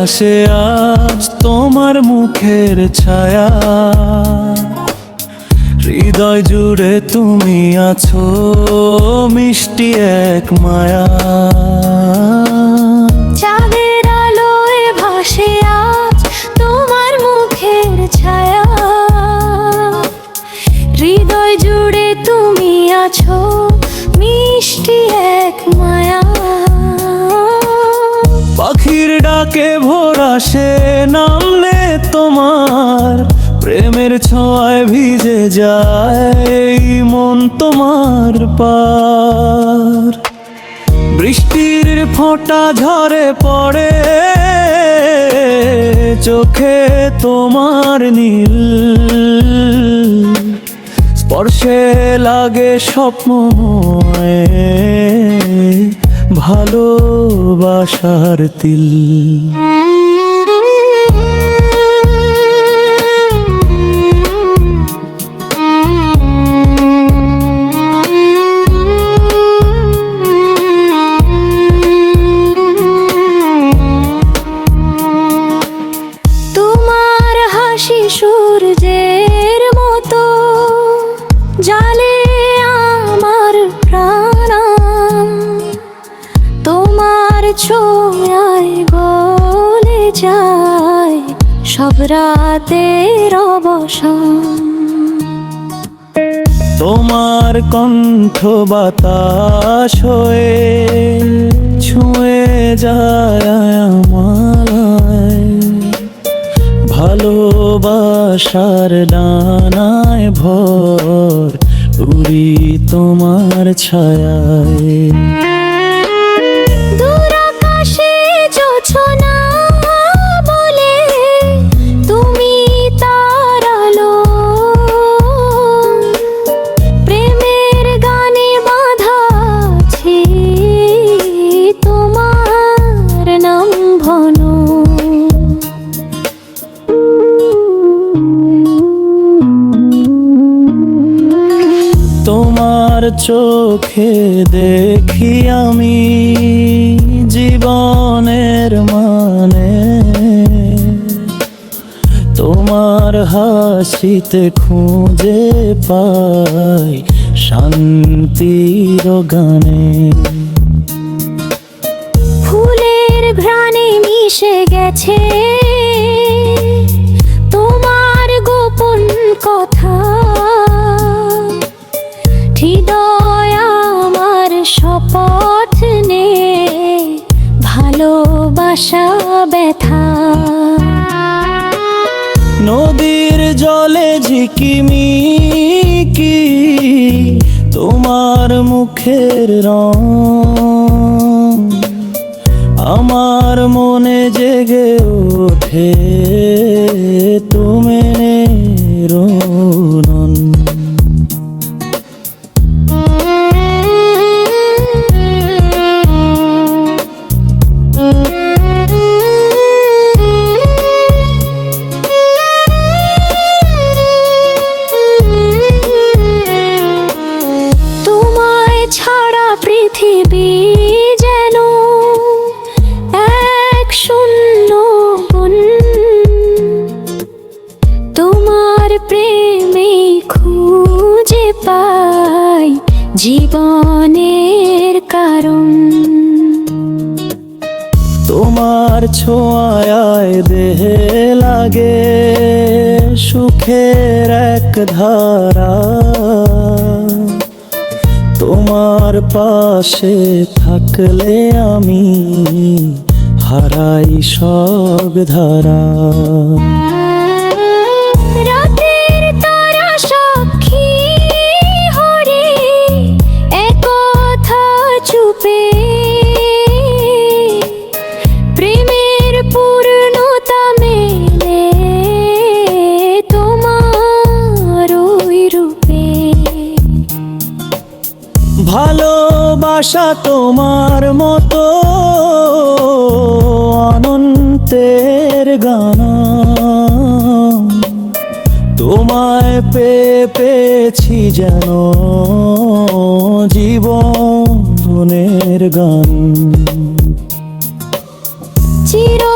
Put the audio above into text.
আকাশে আজ তোমার মুখের ছায়া। হৃদয় জুড়ে তুমি আছো, মিষ্টি এক মায়া। চাঁদের আলোয় ভাসে আজ তোমার মুখের ছায়া। হৃদয় জুড়ে তুমি আছো, মিষ্টি এক মায়া। ডাকে ভোরা সে নামলে তোমার। প্রেমের ছোঁয়ায় ভিজে যায় মন তোমার পার। বৃষ্টির ফোঁটা ঝরে পড়ে, চোখে তোমার নীল। স্পর্শে লাগে স্বপ্নময় ভালোবাসার তিল। ছোঁয়ায় গলে যায় সব রাতের অবসান। তোমার কণ্ঠ বাতাস হয়ে ছুঁয়ে যায় আমায়। ভালোবাসার ডানায় ভর উড়ি তোমার ছায়ায়। চোখে দেখি আমি জীবনের মানে। তোমার হাসিতে খুঁজে পাই শান্তির গানে। ফুলের ঘ্রাণে মিশে গেছে শপথ নে, ভালোবাসা ব্যথা। নদীর জলে ঝিকিমি কি তোমার মুখের রং। আমার মনে জেগে ওঠে, তুমি রোনন পৃথিবী যেন এক শূন্য বন তোমার প্রেমে খুঁজে পাই জীবনের কারণ। তোমার ছোঁয়ায় দেহে লাগে সুখের এক ধারা। তোমার পাশে থাকলে আমি হারাই সব ধারা। ভালোবাসা তোমার মতো অনন্তের গান। তোমায় পে পেয়েছি যেন জীবন ধনের গান। চির